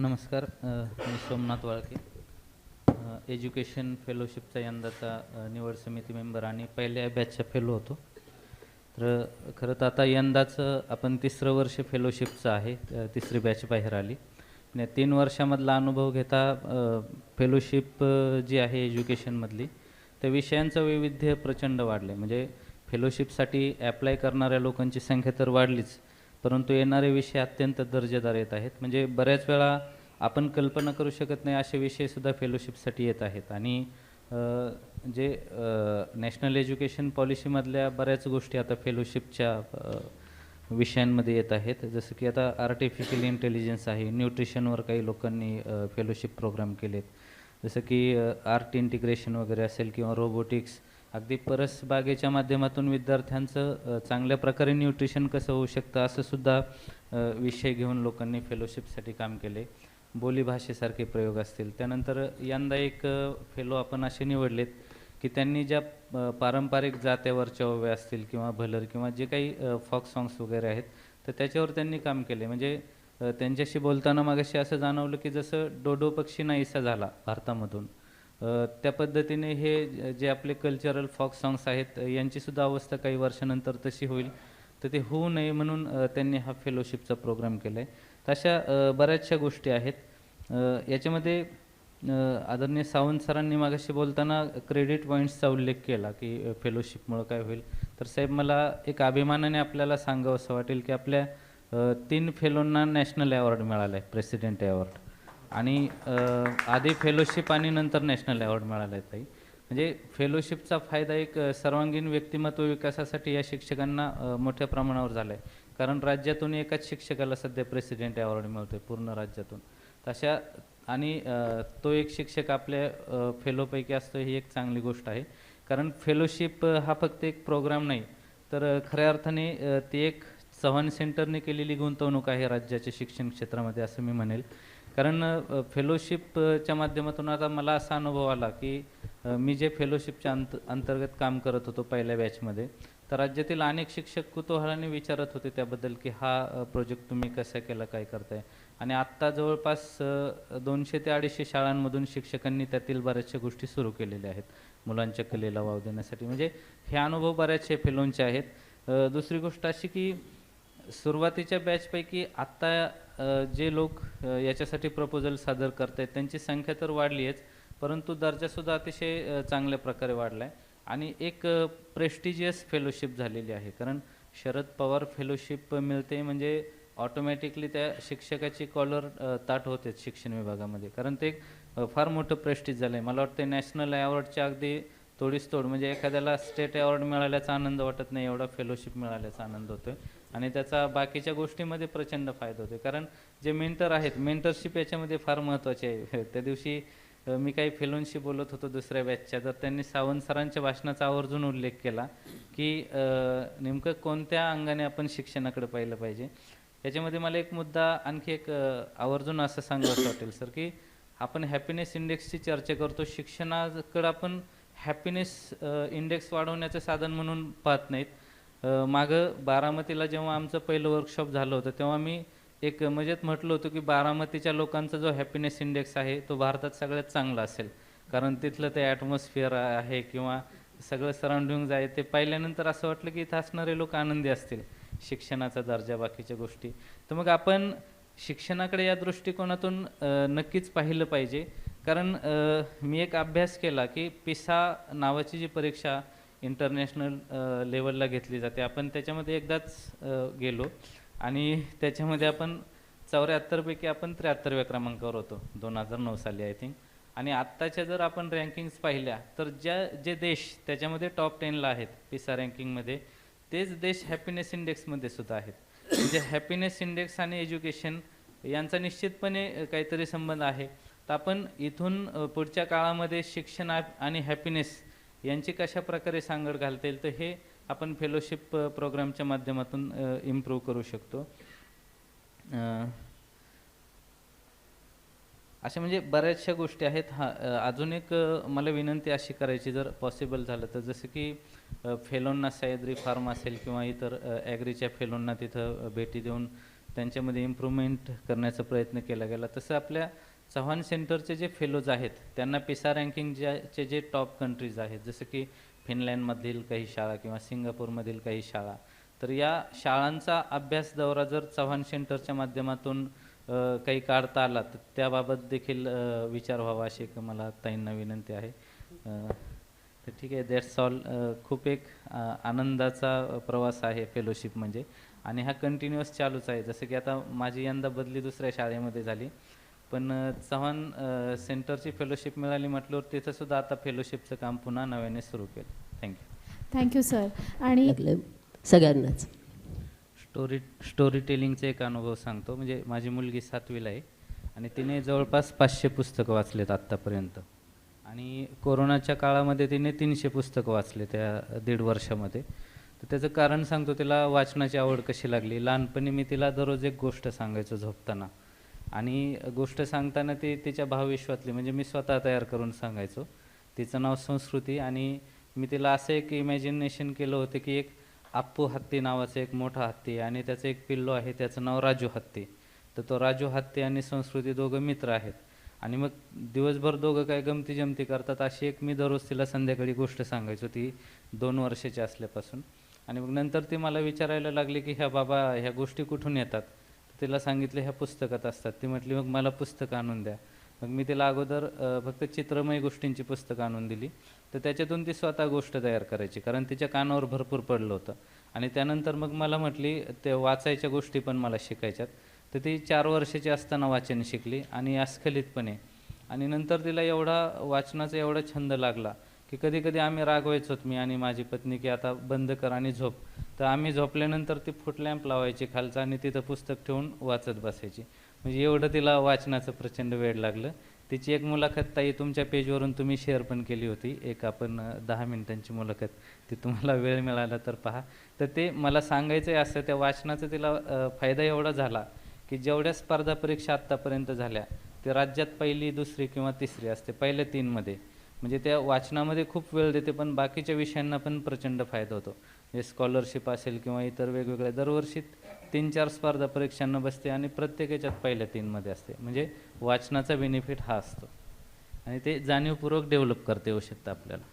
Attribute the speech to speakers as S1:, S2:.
S1: नमस्कार मी सोमनाथ वाळके. एज्युकेशन फेलोशिपचा यंदाचा निवड समिती मेंबर आणि पहिल्या बॅचचा फेलो होतो. तर खरं तर आता यंदाचं आपण तिसरं वर्ष फेलोशिपचं आहे तिसरी बॅच बाहेर आली. आणि तीन वर्षामधला अनुभव घेता फेलोशिप जी आहे एज्युकेशनमधली त्या विषयांचं वैविध्य प्रचंड वाढले म्हणजे फेलोशिपसाठी ॲप्लाय करणाऱ्या लोकांची संख्या तर वाढलीच परंतु येणारे विषय अत्यंत दर्जेदार येत आहेत. म्हणजे बऱ्याच वेळा आपण कल्पना करू शकत नाही असे विषयसुद्धा फेलोशिपसाठी येत आहेत. आणि जे नॅशनल एज्युकेशन पॉलिसीमधल्या बऱ्याच गोष्टी आता फेलोशिपच्या विषयांमध्ये येत आहेत. जसं की आता आर्टिफिशियल इंटेलिजन्स आहे न्यूट्रिशनवर काही लोकांनी फेलोशिप प्रोग्राम केलेत. जसं की आर्ट इंटिग्रेशन वगैरे असेल किंवा रोबोटिक्स अगदी परसबागेच्या माध्यमातून विद्यार्थ्यांचं चांगल्या प्रकारे न्यूट्रिशन कसं होऊ शकतं असं सुद्धा विषय घेऊन लोकांनी फेलोशिपसाठी काम केले. बोलीभाषेसारखे प्रयोग असतील. त्यानंतर यंदा एक फेलो आपण असे निवडलेत की त्यांनी ज्या पारंपरिक जात्यावरच्या ओव्या असतील किंवा भलर किंवा जे काही फॉक सॉंग्स वगैरे आहेत तर त्याच्यावर त्यांनी काम केले. म्हणजे त्यांच्याशी बोलताना मागाशी असं जाणवलं की जसं डोडो पक्षी नाहीसा झाला भारतामधून त्या पद्धतीने हे जे आपले कल्चरल फॉक सॉंग्स आहेत यांचीसुद्धा अवस्था काही वर्षानंतर तशी होईल. तर ते होऊ नये म्हणून त्यांनी हा फेलोशिपचा प्रोग्राम केला आहे तर अशा बऱ्याचशा गोष्टी आहेत. याच्यामध्ये आदरणीय सावंत सरांनी मागाशी बोलताना क्रेडिट पॉईंट्सचा उल्लेख केला की फेलोशिपमुळं काय होईल. तर साहेब मला एक अभिमानाने आपल्याला सांगावं असं वाटेल की आपल्या तीन फेलोंना नॅशनल अवॉर्ड मिळाला आहे प्रेसिडेंट अवॉर्ड आणि आधी फेलोशिप आणि नंतर नॅशनल अवॉर्ड मिळाला आहे ताई. म्हणजे फेलोशिपचा फायदा एक सर्वांगीण व्यक्तिमत्व विकासासाठी या शिक्षकांना मोठ्या प्रमाणावर झाला आहे कारण राज्यातून एकाच शिक्षकाला सध्या प्रेसिडेंट अवॉर्ड मिळतो आहे पूर्ण राज्यातून. तशा आणि तो एक शिक्षक आपल्या फेलोपैकी असतो ही एक चांगली गोष्ट आहे. कारण फेलोशिप हा फक्त एक प्रोग्राम नाही तर खऱ्या अर्थाने ती एक चव्हाण सेंटरने केलेली गुंतवणूक आहे राज्याच्या शिक्षण क्षेत्रामध्ये असं मी म्हणेल. कारण फेलोशिपच्या माध्यमातून आता मला असा अनुभव आला की मी जे फेलोशिपच्या अंत अंतर्गत काम करत होतो पहिल्या बॅचमध्ये तर राज्यातील अनेक शिक्षक कुतूहलाने विचारत होते त्याबद्दल की हा प्रोजेक्ट तुम्ही कसा केला काय करताय? आणि आत्ता जवळपास दोनशे ते अडीचशे शाळांमधून शिक्षकांनी त्यातील बऱ्याचशा गोष्टी सुरू केलेल्या आहेत मुलांच्या कलेला वाव देण्यासाठी. म्हणजे हे अनुभव बऱ्याचशे फेलोंचे आहेत. दुसरी गोष्ट अशी की सुरुवातीच्या बॅचपैकी आत्ता जे लोक याच्यासाठी प्रपोजल सादर करत आहेत त्यांची संख्या तर वाढली आहेच परंतु दर्जासुद्धा अतिशय चांगल्या प्रकारे वाढला आहे आणि एक प्रेस्टिजियस फेलोशिप झालेली आहे कारण शरद पवार फेलोशिप मिळते म्हणजे ऑटोमॅटिकली त्या शिक्षकाची कॉलर ताट होते शिक्षण विभागामध्ये. कारण ते एक फार मोठं प्रेस्टिज झालं आहे मला वाटतं नॅशनल अवॉर्डच्या अगदी तोडीस तोड म्हणजे एखाद्याला स्टेट अवॉर्ड मिळाल्याचा आनंद वाटत नाही एवढा फेलोशिप मिळाल्याचा आनंद होतो आणि त्याचा बाकीच्या गोष्टीमध्ये प्रचंड फायदा होतो कारण जे मेंटर आहेत मेंटरशिप याच्यामध्ये फार महत्त्वाचे आहे. त्या दिवशी मी काही फेलोंशी बोलत होतो दुसऱ्या बॅचच्या तर त्यांनी सावंत सरांच्या भाषणाचा आवर्जून उल्लेख केला की नेमकं कोणत्या अंगाने आपण शिक्षणाकडे पाहिलं पाहिजे? याच्यामध्ये मला एक मुद्दा आणखी एक आवर्जून असं सांगावं वाटेल सर की आपण हॅपीनेस इंडेक्सची चर्चा करतो शिक्षणाकडं आपण हॅपीनेस इंडेक्स वाढवण्याचं साधन म्हणून पाहत नाहीत. मागं बारामतीला जेव्हा आमचं पहिलं वर्कशॉप झालं होतं तेव्हा मी एक मजेत म्हटलं होतं की बारामतीच्या लोकांचा जो हॅपीनेस इंडेक्स आहे तो भारतात सगळ्यात चांगला असेल. कारण तिथलं ते ॲटमॉस्फिअर आहे किंवा सगळं सराउंडिंग आहे ते पाहिल्यानंतर असं वाटलं की इथं असणारे लोक आनंदी असतील शिक्षणाचा दर्जा बाकीच्या गोष्टी. तर मग आपण शिक्षणाकडे या दृष्टिकोनातून नक्कीच पाहिलं पाहिजे. कारण मी एक अभ्यास केला की पिसा नावाची जी परीक्षा इंटरनॅशनल लेवलला घेतली जाते. आपण त्याच्यामध्ये एकदाच गेलो. आणि त्याच्यामध्ये आपण चौऱ्याहत्तरपैकी आपण त्र्याहत्तरव्या क्रमांकावर होतो. दोन हजार नऊ साली आय थिंक आणि आत्ताच्या जर आपण रँकिंग्स पाहिल्या तर ज्या जे देश त्याच्यामध्ये टॉप टेनला आहेत पिसा रँकिंगमध्ये तेच देश हॅपीनेस इंडेक्समध्ये सुद्धा आहेत. म्हणजे हॅपीनेस इंडेक्स आणि एज्युकेशन यांचा निश्चितपणे काहीतरी संबंध आहे. तर आपण इथून पुढच्या काळामध्ये शिक्षण आणि हॅपीनेस यांची कशा प्रकारे सांगड घालता येईल तर हे आपण फेलोशिप प्रोग्रामच्या माध्यमातून इम्प्रूव्ह करू शकतो. अशा म्हणजे बऱ्याचशा गोष्टी आहेत. हा अजून एक मला विनंती अशी करायची जर पॉसिबल झालं तर. जसं की फेलोंना सह्याद्री फार्म असेल किंवा इतर ॲग्रीच्या फेलोंना तिथं भेटी देऊन त्यांच्यामध्ये इम्प्रूव्हमेंट करण्याचा प्रयत्न केला गेला. तसं आपल्या चव्हाण सेंटरचे जे फेलोज आहेत त्यांना पिसा रँकिंग ज्याचे जे टॉप कंट्रीज आहेत जसं की फिनलँडमधील काही शाळा किंवा सिंगापूरमधील काही शाळा तर या शाळांचा अभ्यास दौरा जर चव्हाण सेंटरच्या माध्यमातून काही काढता आला तर त्याबाबत देखील विचार व्हावा अशी एक मला ताईंना विनंती आहे. तर ठीक आहे दॅट्स ऑल खूप एक आनंदाचा प्रवास आहे फेलोशिप म्हणजे. आणि हा कंटिन्युअस चालूच आहे. जसं की आता माझी यंदा बदली दुसऱ्या शाळेमध्ये झाली. पण चव्हाण सेंटरची फेलोशिप मिळाली म्हटल्यावर तिथं सुद्धा आता फेलोशिपचं काम पुन्हा नव्याने सुरू केलं. थँक्यू
S2: थँक्यू सर आणि
S3: सगळ्यांनाच.
S1: स्टोरी स्टोरी टेलिंगचा एक अनुभव सांगतो. म्हणजे माझी मुलगी सातवीला आहे आणि तिने जवळपास पाचशे पुस्तकं वाचलेत आत्तापर्यंत. आणि कोरोनाच्या काळामध्ये तिने तीनशे पुस्तकं वाचले त्या दीड वर्षामध्ये. तर त्याचं कारण सांगतो तिला वाचनाची आवड कशी लागली? लहानपणी मी तिला दररोज एक गोष्ट सांगायचो झोपताना. आणि गोष्ट सांगताना ती तिच्या भावविश्वातली म्हणजे मी स्वतः तयार करून सांगायचो. तिचं नाव संस्कृती आणि मी तिला असं एक इमॅजिनेशन केलं होतं की एक आप्पू हत्ती नावाचं एक मोठा हत्ती आणि त्याचं एक पिल्लो आहे त्याचं नाव राजू हत्ती. तर तो राजू हत्ती आणि संस्कृती दोघं मित्र आहेत. आणि मग दिवसभर दोघं काय गमती जमती करतात अशी एक मी दररोज तिला संध्याकाळी गोष्ट सांगायचो ती दोन वर्षाची असल्यापासून. आणि मग नंतर ती मला विचारायला लागली की ह्या बाबा ह्या गोष्टी कुठून येतात? तिला सांगितलं ह्या पुस्तकात असतात. ती म्हटली मग मला पुस्तकं आणून द्या. मग मी तिला अगोदर फक्त चित्रमय गोष्टींची पुस्तकं आणून दिली. तर त्याच्यातून ती स्वतः गोष्ट तयार करायची कारण तिच्या कानावर भरपूर पडलं होतं. आणि त्यानंतर मग मला म्हटली ते वाचायच्या गोष्टी पण मला शिकायच्यात. तर ती चार वर्षाची असताना वाचन शिकली आणि अस्खलितपणे. आणि नंतर तिला एवढा वाचनाचा एवढा छंद लागला की कधी कधी आम्ही रागवायचोत मी आणि माझी पत्नी की आता बंद कर आणि झोप. तर आम्ही झोपल्यानंतर ती फुट लॅम्प लावायची खालचा आणि तिथं पुस्तक ठेवून वाचत बसायची. म्हणजे एवढं तिला वाचनाचं प्रचंड वेळ लागलं. तिची एक मुलाखत ताई तुमच्या पेजवरून तुम्ही शेअर पण केली होती. एक आपण दहा मिनिटांची मुलाखत. ती तुम्हाला वेळ मिळाला तर पहा. तर ते मला सांगायचं आहे असं त्या वाचनाचा तिला फायदा एवढा झाला की जेवढ्या स्पर्धा परीक्षा आत्तापर्यंत झाल्या ते राज्यात पहिली दुसरी किंवा तिसरी असते पहिल्या तीनमध्ये. म्हणजे त्या वाचनामध्ये खूप वेळ देते पण बाकीच्या विषयांना पण प्रचंड फायदा होतो. म्हणजे स्कॉलरशिप असेल किंवा इतर वेगवेगळ्या दरवर्षी तीन चार स्पर्धा परीक्षांना बसते आणि प्रत्येक याच्यात पहिल्या तीनमध्ये असते. म्हणजे वाचनाचा बेनिफिट हा असतो. आणि ते जाणीवपूर्वक डेव्हलप करते येऊ शकतं आपल्याला.